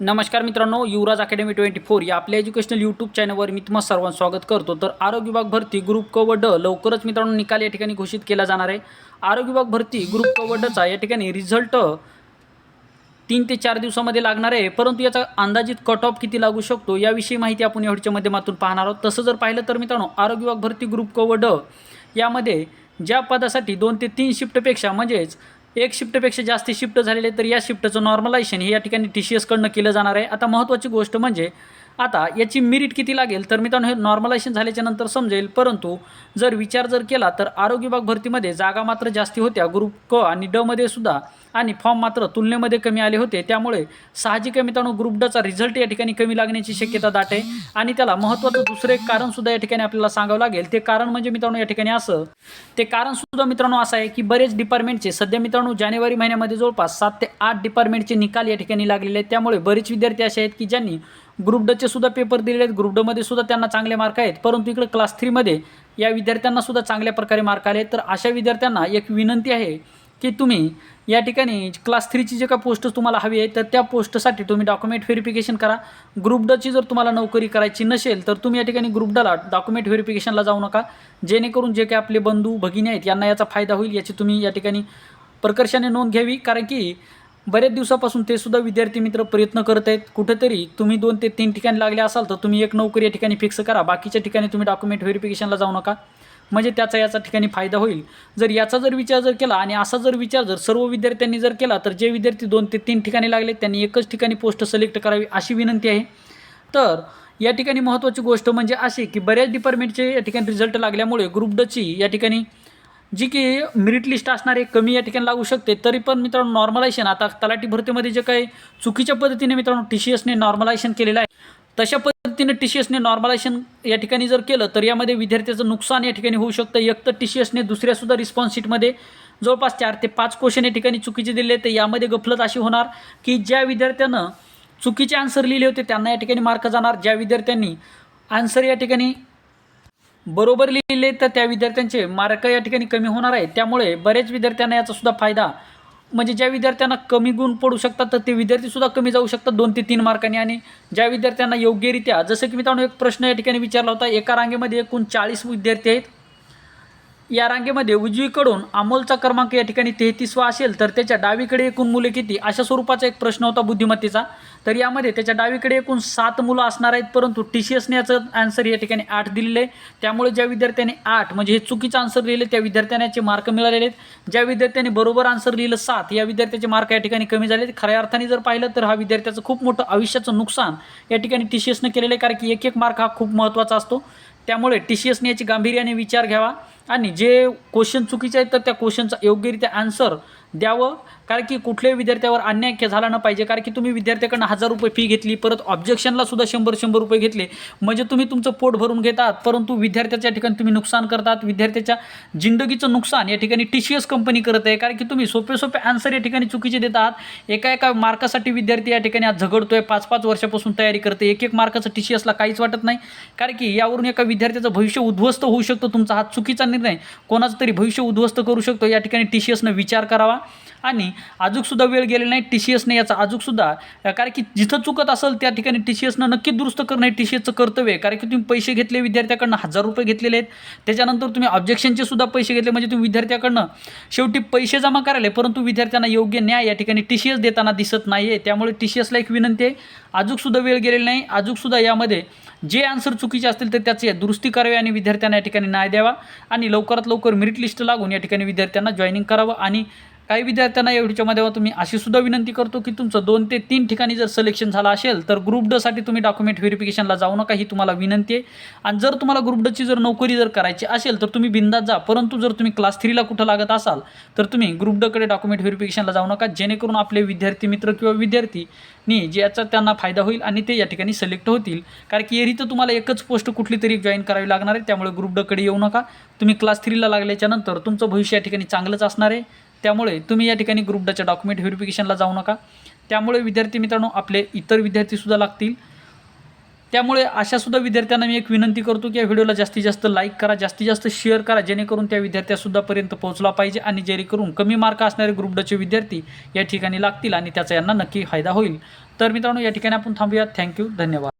नमस्कार मित्रांनो युवराज academy twenty four या आपल्या एज्युकेशनल यूट्यूब चॅनलवर मी तुम्हाला सर्वांचं स्वागत करतो. तर आरोग्य विभाग भरती ग्रुप क व ड लवकरच मित्रांनो निकाल या ठिकाणी घोषित केला जाणार आहे. आरोग्य विभाग भरती ग्रुप क व डचा या ठिकाणी रिझल्ट तीन ते चार दिवसामध्ये लागणार आहे. परंतु याचा अंदाजित कट ऑफ किती लागू शकतो याविषयी माहिती आपण एवढच्या माध्यमातून पाहणार आहोत. तसं जर पाहिलं तर मित्रांनो आरोग्य विभाग भरती ग्रुप क व ड यामध्ये ज्या पदासाठी दोन ते तीन शिफ्टपेक्षा म्हणजेच एक शिफ्टपेक्षा जास्त शिफ्ट झालेले तर या शिफ्टचं नॉर्मलायझेशन हे या ठिकाणी टी सी एसकडनं केलं जाणार आहे. आता महत्त्वाची गोष्ट म्हणजे आता याची मिरिट किती लागेल? तर मित्रांनो हे नॉर्मलायझेशन झाल्याच्यानंतर समजेल. परंतु जर विचार जर केला तर आरोग्य विभाग भरतीमध्ये जागा मात्र जास्ती होत्या. ग्रुप क आणि डमध्ये सुद्धा. आणि फॉर्म मात्र तुलनेमध्ये कमी आले होते. त्यामुळे साहजिक मित्रांनो ग्रुप डचा रिझल्ट या ठिकाणी कमी लागण्याची शक्यता दाट आहे. आणि त्याला महत्त्वाचं दुसरं एक कारण सुद्धा या ठिकाणी आपल्याला सांगावं लागेल. ते कारण म्हणजे मित्रांनो या ठिकाणी असं. ते कारण सुद्धा मित्रांनो असं आहे की बरेच डिपार्टमेंटचे सध्या मित्रांनो जानेवारी महिन्यामध्ये जवळपास सात ते आठ डिपार्टमेंटचे निकाल या ठिकाणी लागलेले आहेत. त्यामुळे बरेच विद्यार्थी असे आहेत की ज्यांनी ग्रुप डचे सुद्धा पेपर दिलेले आहेत. ग्रुप डमध्ये सुद्धा त्यांना चांगले मार्क आहेत. परंतु इकडे क्लास थ्रीमध्ये या विद्यार्थ्यांना सुद्धा चांगल्या प्रकारे मार्क आले तर अशा विद्यार्थ्यांना एक विनंती आहे की तुम्ही या ठिकाणी क्लास थ्रीची जे का पोस्ट तुम्हाला हवी आहे तर त्या पोस्टसाठी तुम्ही डॉक्युमेंट व्हेरिफिकेशन करा. ग्रुप डची जर तुम्हाला नोकरी करायची नसेल तर तुम्ही या ठिकाणी ग्रुप डला डॉक्युमेंट व्हेरिफिकेशनला जाऊ नका. जेणेकरून जे काही आपले बंधू भगिनी आहेत यांना याचा फायदा होईल. याची तुम्ही या ठिकाणी प्रकर्षाने नोंद घ्यावी. कारण की बऱ्याच दिवसापासून ते सुद्धा विद्यार्थी मित्र प्रयत्न करत आहेत. कुठेतरी तुम्ही दोन ते तीन ठिकाणी लागले असाल तर तुम्ही एक नोकरी या ठिकाणी फिक्स करा. बाकीच्या ठिकाणी तुम्ही डॉक्युमेंट व्हेरिफिकेशनला जाऊ नका. म्हणजे त्याचा याचा ठिकाणी फायदा होईल. जर याचा जर विचार जर केला आणि असा जर विचार जर सर्व विद्यार्थ्यांनी जर केला तर जे विद्यार्थी दोन ते तीन ठिकाणी लागले त्यांनी एकच ठिकाणी पोस्ट सिलेक्ट करावी अशी विनंती आहे. तर या ठिकाणी महत्त्वाची गोष्ट म्हणजे अशी की बऱ्याच डिपार्टमेंटचे या ठिकाणी रिझल्ट लागल्यामुळे ग्रुप डची या ठिकाणी जी की मेरिट लिस्ट असणारे कमी या ठिकाणी लागू शकते तरी पण मित्रांनो नॉर्मलायझेशन आता तलाठी भरतीमध्ये जे काही चुकीच्या पद्धतीने मित्रांनो टी सी एसने नॉर्मलायझेशन केलेलं आहे तशा पद्धतीने टी सी एसने नॉर्मलायझेशन या ठिकाणी जर केलं तर यामध्ये विद्यार्थ्याचं नुकसान या ठिकाणी होऊ शकतं. एक तर टी सी एसने दुसऱ्यासुद्धा रिस्पॉन्स शीटमध्ये जवळपास चार ते पाच क्वेश्चन या ठिकाणी चुकीचे दिले तर यामध्ये गफलत अशी होणार की ज्या विद्यार्थ्यानं चुकीचे आन्सर लिहिले होते त्यांना या ठिकाणी मार्क जाणार. ज्या विद्यार्थ्यांनी आन्सर या ठिकाणी बरोबर लिहिले तर त्या विद्यार्थ्यांचे मार्क या ठिकाणी कमी होणार आहे. त्यामुळे बरेच विद्यार्थ्यांना याचा सुद्धा फायदा. म्हणजे ज्या विद्यार्थ्यांना कमी गुण पडू शकतात तर ते विद्यार्थीसुद्धा कमी जाऊ शकतात दोन ते तीन मार्कांनी. आणि ज्या विद्यार्थ्यांना योग्यरित्या जसं की मित्रांनो एक प्रश्न या ठिकाणी विचारला होता. एका रांगेमध्ये एकूण चाळीस विद्यार्थी आहेत. या रांगेमध्ये उजवीकडून अमोलचा क्रमांक या ठिकाणी तेहतीसवा असेल तर त्याच्या डावीकडे एकूण मुले किती? अशा स्वरूपाचा एक प्रश्न होता बुद्धिमत्तेचा. तर यामध्ये त्याच्या डावीकडे एकूण सात मुलं असणार आहेत परंतु टी सी एसने याचं आन्सर या ठिकाणी आठ दिलेलं आहे. त्यामुळे ज्या विद्यार्थ्याने आठ म्हणजे हे चुकीचं आन्सर लिहिले त्या विद्यार्थ्यांचे मार्क मिळालेले आहेत. ज्या विद्यार्थ्याने बरोबर आन्सर लिहिलं सात या विद्यार्थ्याचे मार्क या ठिकाणी कमी झाले खऱ्या अर्थाने जर पाहिलं तर हा विद्यार्थ्याचं खूप मोठं आयुष्याचं नुकसान या ठिकाणी टी सी एसनं केलेलं आहे कारण की एक एक मार्क हा खूप महत्त्वाचा असतो. त्यामुळे टी सी एसने याची गांभीर्याने विचार घ्यावा. आणि जे क्वेश्चन चुकीचे आहेत तर त्या क्वेश्चनचा योग्यरित्या आन्सर द्यावं. कारण की कुठल्याही विद्यार्थ्यावर अन्याय झाला न पाहिजे. कारण की तुम्ही विद्यार्थ्याकडनं हजार रुपये फी घेतली परत ऑब्जेक्शनला सुद्धा शंभर शंभर रुपये घेतले. म्हणजे तुम्ही तुमचं पोट भरून घेतात. परंतु विद्यार्थ्याच्या ठिकाणी तुम्ही नुकसान करतात. विद्यार्थ्याच्या जिंदगीचं नुकसान या ठिकाणी टी सी एस कंपनी करत आहे. कारण की तुम्ही सोपे सोपे आन्सर या ठिकाणी चुकीचे देतात. एका एका मार्कासाठी विद्यार्थी या ठिकाणी आज झगडतोय. पाच पाच वर्षापासून तयारी करते. एक एक मार्काचं टी सी एसला काहीच वाटत नाही. कारण की यावरून एका विद्यार्थ्याचं भविष्य उद्ध्वस्त होऊ शकतो तुमचा हा चुकीचा निर्णय. कोणाचं तरी भविष्य उद्ध्वस्त करू शकतो. या ठिकाणी टी सी एसनं विचार करावा. आणि अजूनसुद्धा वेळ गेलेला नाही टी सी एसने याचा. अजूनसुद्धा कारण की जिथं चुकत असेल त्या ठिकाणी टी सी एसनं नक्की दुरुस्त करणं हे टी सी एसचं कर्तव्य आहे. कारण की तुम्ही पैसे घेतले विद्यार्थ्याकडनं हजार रुपये घेतलेले आहेत. त्याच्यानंतर तुम्ही ऑब्जेक्शनचे सुद्धा पैसे घेतले. म्हणजे तुम्ही विद्यार्थ्याकडनं शेवटी पैसे जमा करायले परंतु विद्यार्थ्यांना योग्य न्याय या ठिकाणी टी सी एस देताना दिसत नाही आहे त्यामुळे टी सी एसला एक विनंती आहे. अजूनसुद्धा वेळ गेलेला नाही. अजूनसुद्धा यामध्ये जे आन्सर चुकीचे असतील तर त्याचे दुरुस्ती करावी आणि विद्यार्थ्यांना या ठिकाणी न्याय द्यावा. आणि लवकरात लवकर मेरिट लिस्ट लागून या ठिकाणी विद्यार्थ्यांना जॉईनिंग करावं आणि काही विद्यार्थ्यांना या व्हिडिओच्या माध्यमातून मी अशी सुद्धा विनंती करतो की तुमचं दोन ते तीन ठिकाणी जर सिलेक्शन झालं असेल तर ग्रुप डसाठी तुम्ही डॉक्युमेंट व्हेरिफिकेशनला जाऊ नका ही तुम्हाला विनंती आहे. आणि जर तुम्हाला ग्रुप डची जर नोकरी जर करायची असेल तर तुम्ही बिंदात जा. परंतु जर तुम्ही क्लास थ्रीला कुठं लागत असाल तर तुम्ही ग्रुप डकडे डॉक्युमेंट व्हेरिफिकेशनला जाऊ नका. जेणेकरून आपले विद्यार्थी मित्र किंवा विद्यार्थीनी ज्याचा त्यांना फायदा होईल आणि ते या ठिकाणी सिलेक्ट होतील. कारण की एरी तर तुम्हाला एकच पोस्ट कुठली तरी जॉईन करावी लागणार आहे त्यामुळे ग्रुप डकडे येऊ नका. तुम्ही क्लास थ्रीला लागल्याच्यानंतर तुमचं भविष्य या ठिकाणी चांगलंच असणार आहे. त्यामुळे तुम्ही या ठिकाणी ग्रुप डच्या डॉक्युमेंट व्हेरिफिकेशनला जाऊ नका. त्यामुळे विद्यार्थी मित्रांनो आपले इतर विद्यार्थीसुद्धा लागतील. त्यामुळे अशासुद्धा विद्यार्थ्यांना मी एक विनंती करतो की या व्हिडिओला जास्तीत जास्त लाईक करा जास्तीत जास्त शेअर करा जेणेकरून त्या विद्यार्थ्यासुद्धापर्यंत पोहोचला पाहिजे आणि जेणेकरून कमी मार्क असणारे ग्रुप डचे विद्यार्थी या ठिकाणी लागतील आणि त्याचा यांना नक्की फायदा होईल. तर मित्रांनो या ठिकाणी आपण थांबूया. थँक्यू धन्यवाद.